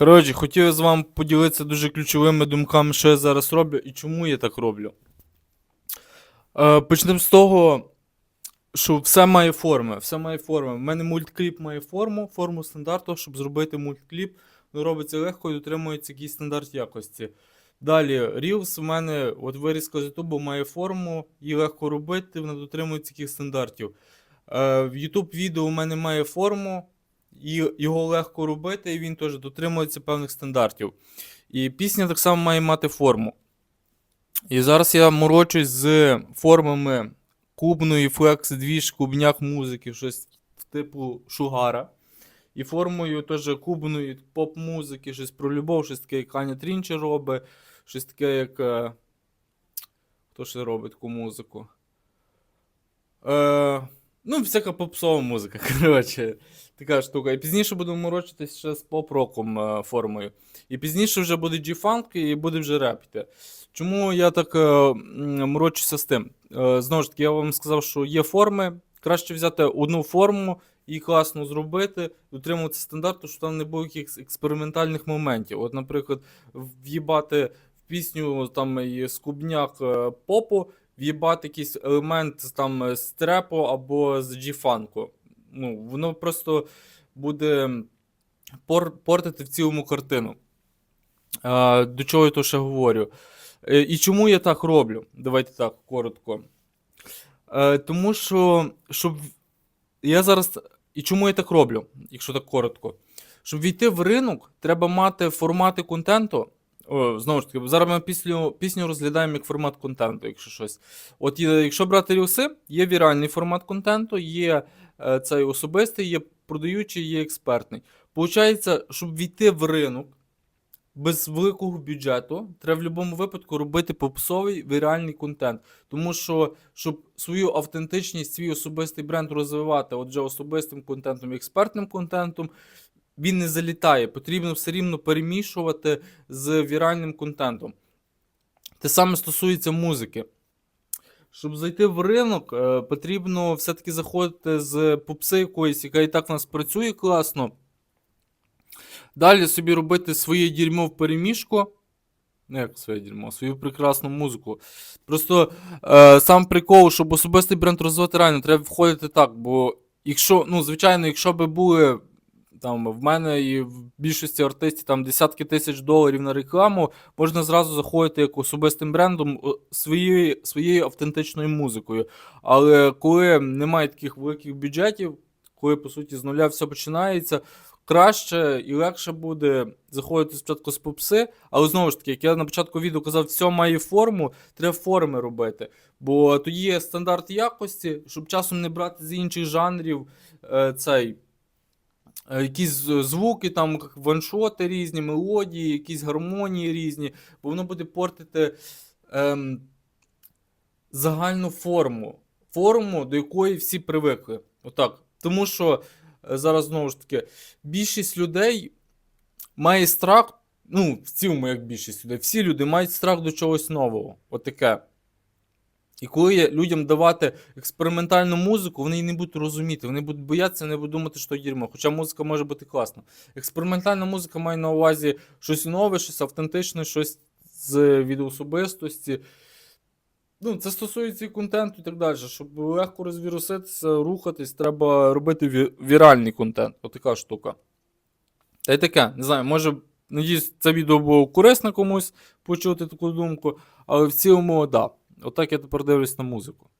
Коротше, хотів з вами поділитися дуже ключовими думками, що я зараз роблю і чому я так роблю. Е, почнемо з того, що все має форми. Все має форми. У мене мульткліп має форму, форму стандарту, щоб зробити мульткліп. Воно робиться легко і дотримується якийсь стандарт якості. Далі, Reels у мене, от вирізка з YouTube має форму, її легко робити, вона дотримується яких стандартів. Е, в YouTube відео у мене має форму, і його легко робити, і він теж дотримується певних стандартів. І пісня так само має мати форму. І зараз я морочусь з формами кубної флекс двіж, кубняк музики, щось типу шугара. І формою теж кубної поп-музики, щось про любов, щось таке, як Аня Трінчер робить, щось таке, як. е, Хто ще робить таку музику? Е, ну, всяка попсова музика, коротше, така штука. І пізніше будемо морочитись ще з поп-роком е, формою. І пізніше вже буде G-Funk і буде вже реп йти. Чому я так е, морочуся з тим? Е, знову ж таки, я вам сказав, що є форми. Краще взяти одну форму і класно зробити, дотримуватися стандарту, щоб там не було якихось експериментальних моментів. От, наприклад, в'їбати в пісню там і скубняк е, попу, в'їбати якийсь елемент там е, з трепу або з джіфанку. Ну, воно просто буде пор- портити в цілому картину. А, до чого я то ще говорю? Е, І чому я так роблю? Давайте так, коротко. Е, тому що, щоб я зараз. І чому я так роблю, якщо так коротко? Щоб війти в ринок, треба мати формати контенту. О, знову ж таки, зараз ми пісню, пісню розглядаємо як формат контенту, якщо щось. От якщо брати рілси, є віральний формат контенту, є е, цей особистий, є продаючий, є експертний. Получається, щоб війти в ринок без великого бюджету, треба в будь-якому випадку робити попсовий віральний контент. Тому що, щоб свою автентичність, свій особистий бренд розвивати, отже, особистим контентом і експертним контентом, він не залітає. Потрібно все рівно перемішувати з віральним контентом. Те саме стосується музики. Щоб зайти в ринок, е, потрібно все-таки заходити з попси якоїсь, яка і так в нас працює класно. Далі собі робити своє дерьмо в перемішку. Ну, як своє дерьмо, свою прекрасну музику. Просто е, сам прикол, щоб особистий бренд розвивати реально, треба входити так. Бо якщо, ну, звичайно, якщо би були там в мене і в більшості артистів там десятки тисяч доларів на рекламу, можна зразу заходити як особистим брендом своєю, своєю автентичною музикою. Але коли немає таких великих бюджетів, коли по суті з нуля все починається, краще і легше буде заходити спочатку з попси, але знову ж таки, як я на початку відео казав, все має форму, треба форми робити. Бо тоді є стандарт якості, щоб часом не брати з інших жанрів е, цей. Е, Якісь звуки, там ваншоти різні, мелодії, якісь гармонії різні, бо воно буде портити ем, загальну форму. Форму, до якої всі привикли. Отак. Тому що е, зараз знову ж таки, більшість людей має страх. Ну, в цілому, як більшість людей, всі люди мають страх до чогось нового. Отаке. І коли людям давати експериментальну музику, вони її не будуть розуміти, вони будуть боятися, вони будуть думати, що дерьмо. Хоча музика може бути класна. Експериментальна музика має на увазі щось нове, щось автентичне, щось з від особистості. Ну, це стосується і контенту і так далі. Щоб легко розвіруситися, рухатись, треба робити віральний контент. Отака штука. Та й таке, не знаю, може, надіюсь, це відео було корисне комусь почути таку думку, але в цілому, так. Да. Отак я тепер дивлюсь на музику.